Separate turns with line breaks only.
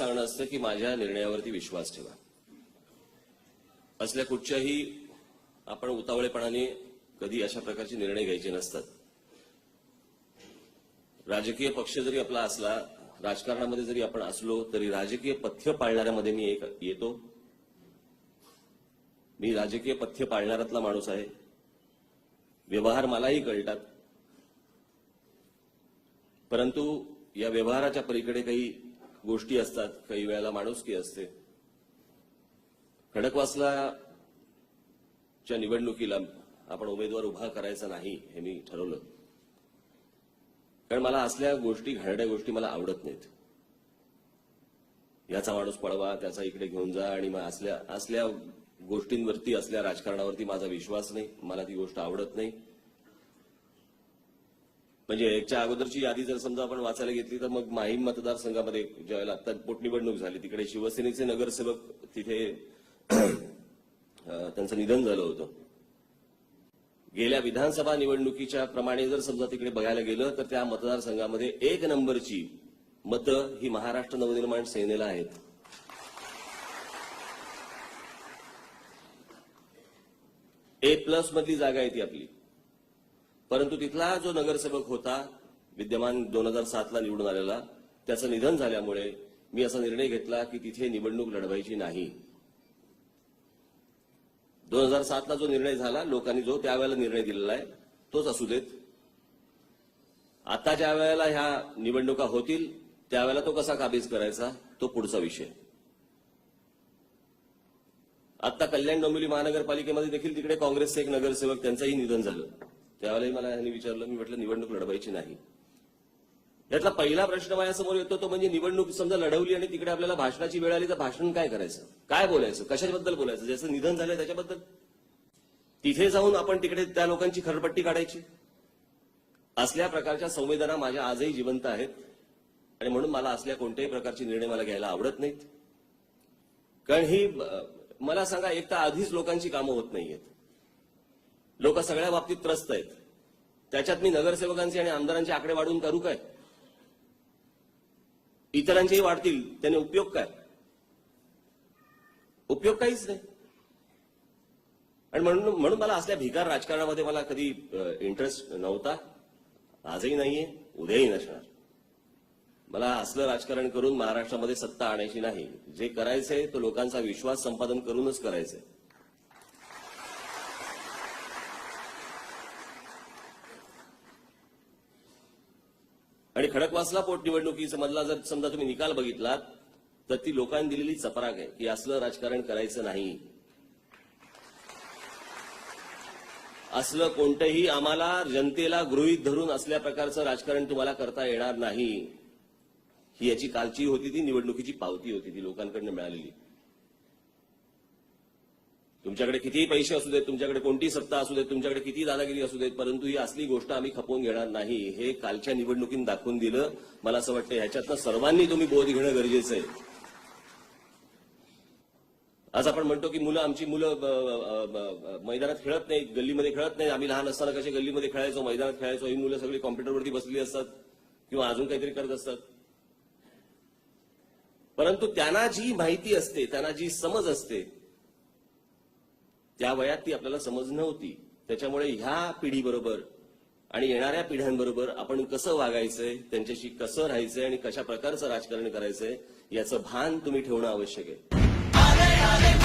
सांगणं असतं की माझ्या निर्णयावरती विश्वास ठेवा. असल्या कुठच्याही आपण उतावळेपणाने कधी अशा प्रकारचे निर्णय घ्यायचे नसतात. राजकीय पक्ष जरी आपला असला राजकारणामध्ये जरी आपण असलो तरी राजकीय पथ्य पाळणाऱ्यामध्ये मी एक येतो. मी राजकीय पथ्य पाळणाऱ्यातला माणूस आहे. व्यवहार मलाही कळतात. परंतु या व्यवहाराच्या पलीकडे काही गोष्टी असतात काही वेळेला माणुसकी असते. खडकवासलाच्या निवडणुकीला आपण उमेदवार उभा करायचा नाही हे मी ठरवलं. कारण मला असल्या गोष्टी घाणड्या गोष्टी मला आवडत नाहीत. याचा माणूस पळवा त्याचा इकडे घेऊन जा आणि मग असल्या असल्या गोष्टींवरती असल्या राजकारणावरती माझा विश्वास नाही मला ती गोष्ट आवडत नाही. म्हणजे याच्या अगोदरची यादी जर समजा आपण वाचायला घेतली तर मग माहीम मतदारसंघामध्ये ज्यावेळेला आता पोटनिवडणूक झाली तिकडे शिवसेनेचे नगरसेवक तिथे त्यांचं निधन झालं होतं. गेल्या विधानसभा निवडणुकीच्या प्रमाणे जर समजा तिकडे बघायला गेलं तर त्या मतदारसंघामध्ये एक नंबरची मतं ही महाराष्ट्र नवनिर्माण सेनेला आहेत. ए प्लस मधली जागा आहे ती आपली. परंतु तिथला जो नगरसेवक होता विद्यमान दोन हजार सातला निवडून आलेला त्याचं निधन झाल्यामुळे मी असा निर्णय घेतला की तिथे निवडणूक लढवायची नाही. दोन हजार सातला जो निर्णय झाला लोकांनी जो त्यावेळेला निर्णय दिलेला आहे तोच असू देत. आता ज्या वेळेला ह्या निवडणुका होतील त्यावेळेला तो कसा काबीज करायचा तो पुढचा विषय. आता कल्याण डोंबिवली महानगरपालिकेमध्ये देखील तिकडे काँग्रेसचे एक नगरसेवक त्यांचंही निधन झालं. त्यावेळेलाही मला ह्यांनी विचारलं मी म्हटलं निवडणूक लढवायची नाही. यातला पहिला प्रश्न माझ्यासमोर येतो तो म्हणजे निवडणूक समजा लढवली आणि तिकडे आपल्याला भाषणाची वेळ आली तर भाषण काय करायचं? काय बोलायचं? कशाबद्दल बोलायचं? ज्याचं निधन झालं त्याच्याबद्दल? तिथे जाऊन आपण तिकडे त्या लोकांची खरपट्टी काढायची. असल्या प्रकारच्या संवेदना माझ्या आजही जिवंत आहेत. आणि म्हणून मला असल्या कोणत्याही प्रकारचे निर्णय मला घ्यायला आवडत नाहीत. कारण ही मला सांगा एक तर आधीच लोकांची कामं होत नाहीयेत. लोक सगळ्या बाबतीत त्रस्त आहेत. त्याच्यात मी नगरसेवकांचे आणि आमदारांचे आकडे वाढवून करू काय? इतरांचेही वाढतील त्याने उपयोग काय? उपयोग काहीच नाही. आणि म्हणून म्हणून मला असल्या भिकार राजकारणामध्ये मला कधी इंटरेस्ट नव्हता. आजही नाहीये उद्याही नसणार. मला असलं राजकारण करून महाराष्ट्रामध्ये सत्ता आणायची नाही. जे करायचंय तो लोकांचा विश्वास संपादन करूनच करायचंय. आणि खडकवासला पोटनिवडणुकीमधला जर समजा तुम्ही निकाल बघितलात तर ती लोकांनी दिलेली चपराक आहे की असलं राजकारण करायचं नाही. असलं कोणतंही आम्हाला जनतेला गृहीत धरून असल्या प्रकारचं राजकारण तुम्हाला करता येणार नाही. ही याची कालची होती ती निवडणुकीची पावती होती ती लोकांकडनं मिळालेली. तुमच्याकडे कितीही पैसे असू देत तुमच्याकडे कोणती सत्ता असू देत तुमच्याकडे किती दादागिरी असू देत परंतु ही असली गोष्ट आम्ही खपवून घेणार नाही. हे कालच्या निवडणुकीत दाखवून दिलं. मला असं वाटतं ह्याच्यातनं सर्वांनी तुम्ही बोध घेणं गरजेचं आहे. आज आपण म्हणतो की मुलं आमची मुलं मैदानात खेळत नाही गल्लीमध्ये खेळत नाही आम्ही लहान असताना कसे गल्लीमध्ये खेळायचो मैदानात खेळायचो. ही मुलं सगळी कॉम्प्युटरवरती बसली असतात किंवा अजून काहीतरी करत असतात. परंतु त्यांना जी माहिती असते त्यांना जी समज असते त्या वयात ती आपल्याला समज नव्हती त्याच्यामुळे ह्या पिढीबरोबर आणि येणाऱ्या पिढ्यांबरोबर आपण कसं वागायचंय त्यांच्याशी कसं राहायचंय आणि कशा प्रकारचं राजकारण करायचंय याचं भान तुम्ही ठेवणं आवश्यक आहे. आले आले